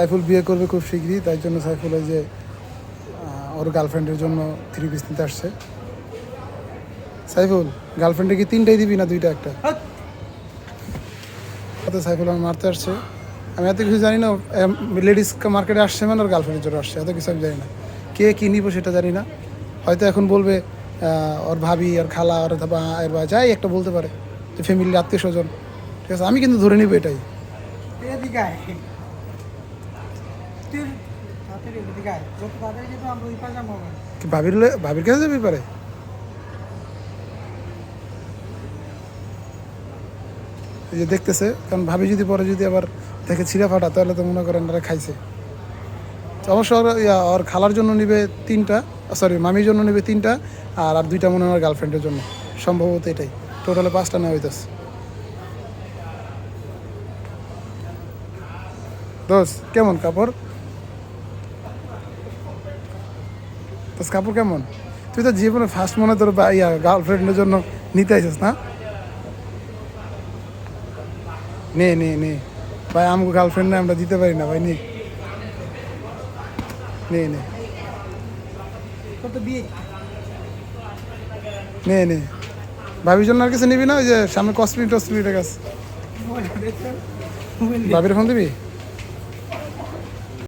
সাইফুল বিয়ে করবে খুব শীঘ্রই তাই জন্য সাইফুল ওই যে ওর গার্লফ্রেন্ডের জন্য থ্রি পিস নিতে আসছে। সাইফুল গার্লফ্রেন্ডে কি তিনটাই দিবি না দুইটা একটা? তো সাইফুল আমার মারতে আসছে। আমি এত কিছু জানি না লেডিস মার্কেটে আসছে মানে ওর গার্লফ্রেন্ডের জন্য আসছে এত কিছু আমি জানি না। কে কী নিব সেটা জানি না। হয়তো এখন বলবে ওর ভাবি আর খালা আর বা এর বা যাই একটা বলতে পারে যে ফ্যামিলির আত্মীয় স্বজন ঠিক আছে আমি কিন্তু ধরে নিব এটাই। তুই তাড়াতাড়ি ভাবির ভাবির কাছে যাবি পারে? এই যে দেখতেছে, কারণ ভাবি যদি পরে যদি আবার দেখে ছিঁড়া ফাটা, তাহলে তো মনে করেন খাইছে। অবশ্য ওর খালার জন্য নিবে তিনটা সরি মামির জন্য নিবে তিনটা, আর আর দুইটা মনে হয় গার্লফ্রেন্ডের জন্য। সম্ভবত এটাই। টোটালে পাঁচটা নেওয়া হইতেছে। দোষ কেমন কাপড়? তো কাপড় কেমন? তুই তো জীবনে ফার্স্ট মনে তোর ইয়া গার্লফ্রেন্ডের জন্য নিতে আসিস না? নে নে নে। ভাই আমাকে গার্লফ্রেন্ড না আমরা দিতে পারি না ভাই নে। নে নে। নে নে। ভাবির জন্য আর কিছু নিবি না? ওই যে সামনে কসমেটিক টসমেটিক আছে মোবাইল ভাবির ফোন দিবি?